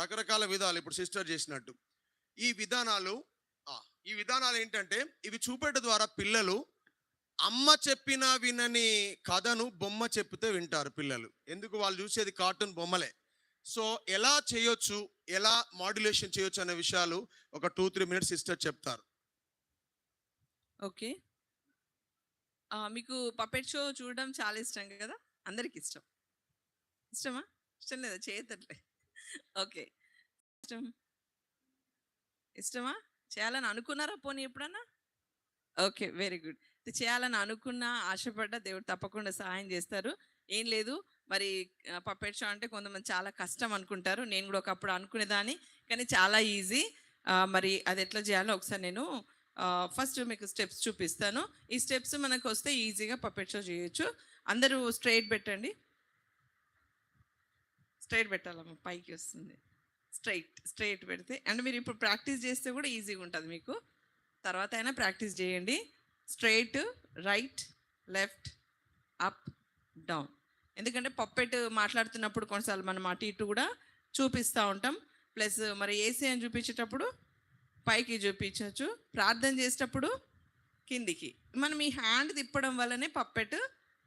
రకరకాల విధాలు ఇప్పుడు సిస్టర్ చేసినట్టు. ఈ విధానాలు ఈ విధానాలు ఏంటంటే ఇవి చూపెట్ట ద్వారా పిల్లలు అమ్మ చెప్పినా వినని కథను బొమ్మ చెప్తే వింటారు పిల్లలు. ఎందుకు? వాళ్ళు చూసేది కార్టూన్ బొమ్మలే. సో ఎలా చేయొచ్చు ఎలా మాడ్యులేషన్ చేయొచ్చు అనే విషయాలు ఒక టూ త్రీ మినిట్స్ సిస్టర్ చెప్తారు. ఓకే. మీకు పపెట్ షో చూడడం చాలా ఇష్టం కదా? అందరికి ఇష్టం. ఇష్టమా? ఇష్టం లేదా? చేయతట్లే ఓకే. ఇష్టం. ఇష్టమా? చేయాలని అనుకున్నారా పోనీ ఎప్పుడన్నా? Okay very good. చేయాలని అనుకున్నా ఆశపడ్డా దేవుడు తప్పకుండా సహాయం చేస్తారు. ఏం లేదు. మరి పప్పెట్ షో అంటే కొంతమంది చాలా కష్టం అనుకుంటారు. నేను కూడా ఒకప్పుడు అనుకునేదాన్ని కానీ చాలా ఈజీ. మరి అది ఎట్లా చేయాలో ఒకసారి నేను ఫస్ట్ మీకు స్టెప్స్ చూపిస్తాను. ఈ స్టెప్స్ మనకు వస్తే ఈజీగా పప్పెట్ షో చేయొచ్చు. అందరూ స్ట్రైట్ పెట్టండి. స్ట్రైట్ పెట్టాలమ్మా పైకి వస్తుంది. స్ట్రైట్ స్ట్రైట్ పెడితే అండ్ మీరు ఇప్పుడు ప్రాక్టీస్ చేస్తే కూడా ఈజీగా ఉంటుంది మీకు. తర్వాత అయినా ప్రాక్టీస్ చేయండి. Straight right left up down. ఎందుకంటే పప్పెట్ మాట్లాడుతున్నప్పుడు కొన్నిసార్లు మనం అటు ఇటు కూడా చూపిస్తూ ఉంటాం. ప్లస్ మరి ఏసీ అని చూపించేటప్పుడు పైకి చూపించవచ్చు. ప్రార్థన చేసేటప్పుడు కిందికి. మనం ఈ హ్యాండ్ తిప్పడం వల్లనే పప్పెట్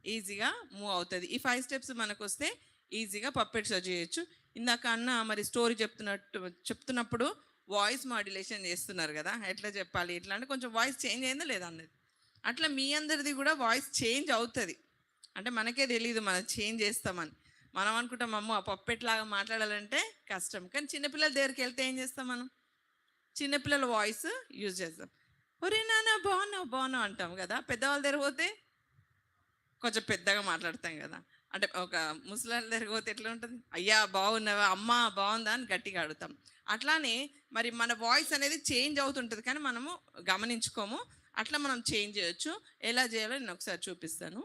ఈజీగా మూవ్ అవుతుంది. ఈ ఫైవ్ స్టెప్స్ మనకు వస్తే ఈజీగా పప్పెట్ పప్పెట్స్ చేయొచ్చు. ఇందాక అన్న మరి స్టోరీ చెప్తున్నట్టు చెప్తున్నప్పుడు వాయిస్ మాడ్యులేషన్ చేస్తున్నారు కదా ఎట్లా చెప్పాలి ఎట్లా అంటే కొంచెం వాయిస్ చేంజ్ అయిందా లేదా అన్నది. అట్లా మీ అందరిది కూడా వాయిస్ చేంజ్ అవుతుంది. అంటే మనకే తెలియదు మనం చేంజ్ చేస్తామని. మనం అనుకుంటాం అమ్మో ఆ పప్పెట్లాగా మాట్లాడాలంటే కష్టం. కానీ చిన్నపిల్లల దగ్గరికి వెళ్తే ఏం చేస్తాం మనం? చిన్నపిల్లల వాయిస్ యూజ్ చేస్తాం. ఒరే నాన్న బాగున్నావు బాగున్నావు అంటాం కదా. పెద్దవాళ్ళ దగ్గర పోతే కొంచెం పెద్దగా మాట్లాడతాం కదా. అంటే ఒక ముసలాళ్ళ దగ్గర పోతే ఎట్లా ఉంటుంది అయ్యా బాగున్నావా? అమ్మ బాగుందా? అని గట్టిగా అడుగుతాం. అట్లానే మరి మన వాయిస్ అనేది చేంజ్ అవుతుంటుంది కానీ మనము గమనించుకోము. అట్లా మనం చేంజ్ చేయొచ్చు. ఎలా చేయాలో నేను ఒకసారి చూపిస్తాను.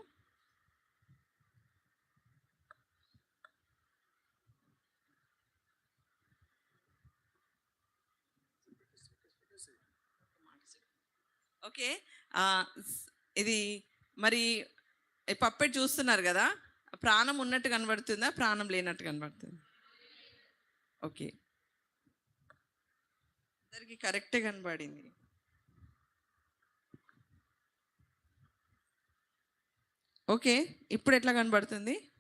ఓకే. ఇది మరి పప్పెట్ చూస్తున్నారు కదా? ప్రాణం ఉన్నట్టు కనబడుతుందా? ప్రాణం లేనట్టు కనబడుతుంది? ఓకే. అందరికి కరెక్టే కనబడింది. ఓకే. ఇప్పుడు ఎట్లా కనబడుతుంది?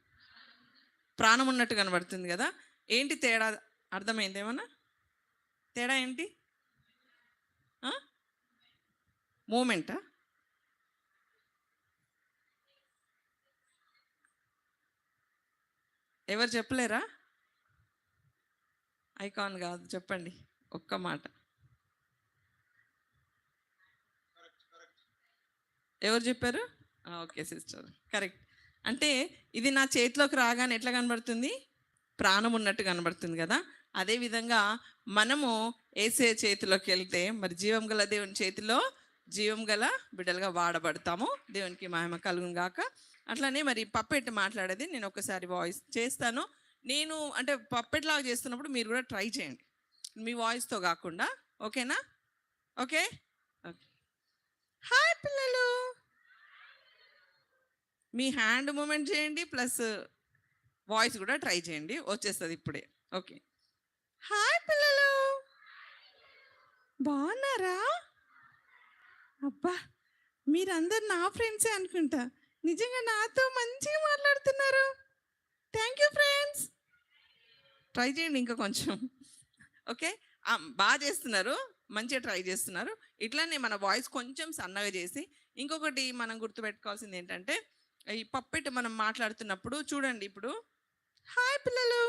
ప్రాణం ఉన్నట్టు కనబడుతుంది కదా? ఏంటి తేడా? అర్థమైంది ఏమన్నా? తేడా ఏంటి? మూమెంటా? ఎవరు చెప్పలేరా? ఐకాన్ కాదు చెప్పండి ఒక్క మాట. ఎవరు చెప్పారు? Okay sister. కరెక్ట్. అంటే ఇది నా చేతిలోకి రాగానే ఎట్లా కనబడుతుంది? ప్రాణం ఉన్నట్టు కనబడుతుంది కదా. అదే విధంగా మనము ఏసే చేతిలోకి వెళ్తే మరి జీవం గల దేవుని చేతిలో జీవం గల బిడ్డలుగా వాడబడతాము. దేవునికి మహిమ కలుగును గాక. అట్లానే మరి పప్పెట్ మాట్లాడేది. నేను ఒకసారి వాయిస్ చేస్తాను. నేను అంటే పప్పెట్ లాగా చేస్తున్నప్పుడు మీరు కూడా ట్రై చేయండి. మీ వాయిస్తో కాకుండా. ఓకేనా? ఓకే? ఓకే. హాయ్ పిల్లలు! మీ హ్యాండ్ మూమెంట్ చేయండి ప్లస్ వాయిస్ కూడా ట్రై చేయండి. వచ్చేస్తుంది ఇప్పుడే. ఓకే. హాయ్ పిల్లలు! బాగున్నారా? అబ్బా! మీరందరు నా ఫ్రెండ్సే అనుకుంటా. నిజంగా నాతో మంచిగా మాట్లాడుతున్నారు. థ్యాంక్ యూ ఫ్రెండ్స్ ట్రై చేయండి ఇంకా కొంచెం. ఓకే బాగా చేస్తున్నారు. మంచిగా ట్రై చేస్తున్నారు. ఇట్లానే మన వాయిస్ కొంచెం సన్నగా చేసి ఇంకొకటి మనం గుర్తుపెట్టుకోవాల్సింది ఏంటంటే ఈ పప్పెట్ మనం మాట్లాడుతున్నప్పుడు చూడండి ఇప్పుడు. హాయ్ పిల్లలు.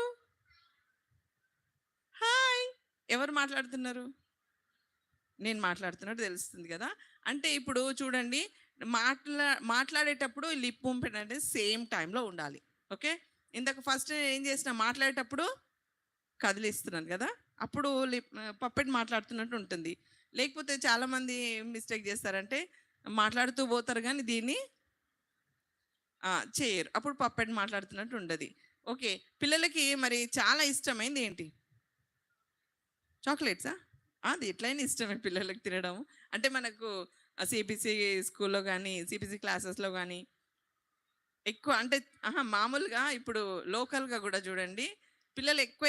హాయ్ ఎవరు మాట్లాడుతున్నారు? నేను మాట్లాడుతున్నట్టు తెలుస్తుంది కదా. అంటే ఇప్పుడు చూడండి మాట్లా మాట్లాడేటప్పుడు లిప్ మూమెంట్ అనేది సేమ్ టైంలో ఉండాలి. ఓకే? ఇందాక ఫస్ట్ ఏం చేసిన మాట్లాడేటప్పుడు కదిలిస్తున్నాను కదా? అప్పుడు లిప్ పప్పెట్ మాట్లాడుతున్నట్టు ఉంటుంది. లేకపోతే చాలామంది మిస్టేక్ చేస్తారంటే మాట్లాడుతూ పోతారు కానీ దీన్ని చేయరు. అప్పుడు పప్పెట్ మాట్లాడుతున్నట్టు ఉండదు. ఓకే? పిల్లలకి మరి చాలా ఇష్టమైంది ఏంటి? చాక్లెట్సా? అది ఎట్లయినా ఇష్టమే పిల్లలకి తినడం అంటే మనకు సిబిసి స్కూల్లో కానీ సిపిసి క్లాసెస్లో కానీ ఎక్కువ అంటే ఆహా, మామూలుగా ఇప్పుడు లోకల్గా కూడా చూడండి పిల్లలు ఎక్కువ